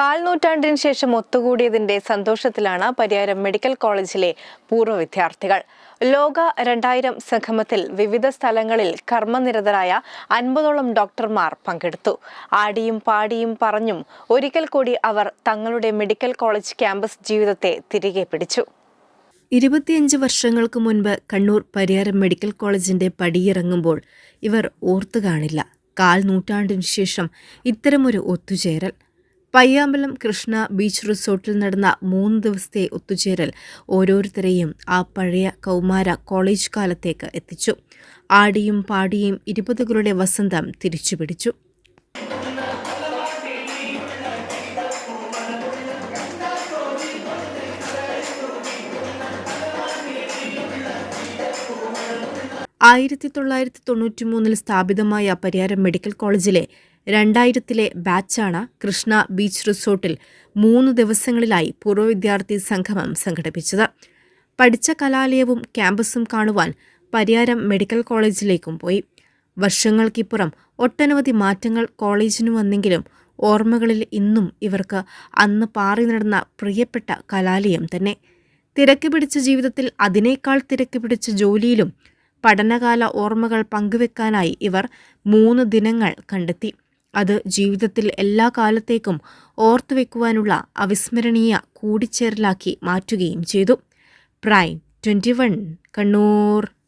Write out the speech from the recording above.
കാൽ നൂറ്റാണ്ടിന് ശേഷം ഒത്തുകൂടിയതിന്റെ സന്തോഷത്തിലാണ് പരിയാരം മെഡിക്കൽ കോളേജിലെ പൂർവ വിദ്യാർത്ഥികൾ. ലോക രണ്ടായിരം സംഗമത്തിൽ വിവിധ സ്ഥലങ്ങളിൽ കർമ്മനിരതരായ അൻപതോളം ഡോക്ടർമാർ പങ്കെടുത്തു. ആടിയും പാടിയും പറഞ്ഞും ഒരിക്കൽ കൂടി അവർ തങ്ങളുടെ മെഡിക്കൽ കോളേജ് ക്യാമ്പസ് ജീവിതത്തെ തിരികെ പിടിച്ചു. ഇരുപത്തിയഞ്ച് വർഷങ്ങൾക്ക് മുൻപ് കണ്ണൂർ പരിയാരം മെഡിക്കൽ കോളേജിന്റെ പടിയിറങ്ങുമ്പോൾ ഇവർ ഓർത്തു കാണില്ല. കാൽ നൂറ്റാണ്ടിനു ശേഷം ഇത്തരമൊരു ഒത്തുചേരൽ. പയ്യാമ്പലം കൃഷ്ണ ബീച്ച് റിസോർട്ടിൽ നടന്ന മൂന്ന് ദിവസത്തെ ഒത്തുചേരൽ ഓരോരുത്തരെയും ആ പഴയ കൗമാര കോളേജ് കാലത്തേക്ക് എത്തിച്ചു. ആടിയും പാടിയും ഇരുപതുകളുടെ വസന്തം തിരിച്ചുപിടിച്ചു. ആയിരത്തി തൊള്ളായിരത്തി തൊണ്ണൂറ്റി മൂന്നിൽ സ്ഥാപിതമായ പരിയാരം മെഡിക്കൽ കോളേജിലെ രണ്ടായിരത്തിലെ ബാച്ചാണ് കൃഷ്ണ ബീച്ച് റിസോർട്ടിൽ മൂന്ന് ദിവസങ്ങളിലായി പൂർവ വിദ്യാർത്ഥി സംഗമം സംഘടിപ്പിച്ചത്. പഠിച്ച കലാലയവും ക്യാമ്പസും കാണുവാൻ പരിയാരം മെഡിക്കൽ കോളേജിലേക്കും പോയി. വർഷങ്ങൾക്കിപ്പുറം ഒട്ടനവധി മാറ്റങ്ങൾ കോളേജിനു വന്നെങ്കിലും ഓർമ്മകളിൽ ഇന്നും ഇവർക്ക് അന്ന് പാറി നടന്ന പ്രിയപ്പെട്ട കലാലയം തന്നെ. തിരക്ക് പിടിച്ച ജീവിതത്തിൽ അതിനേക്കാൾ തിരക്ക് പിടിച്ച ജോലിയിലും പഠനകാല ഓർമ്മകൾ പങ്കുവെക്കാനായി ഇവർ മൂന്ന് ദിനങ്ങൾ കണ്ടെത്തി. അത് ജീവിതത്തിൽ എല്ലാ കാലത്തേക്കും ഓർത്തുവെക്കുവാനുള്ള അവിസ്മരണീയ കൂടിച്ചേരലാക്കി മാറ്റുകയും ചെയ്തു. Prime twenty one Kannur.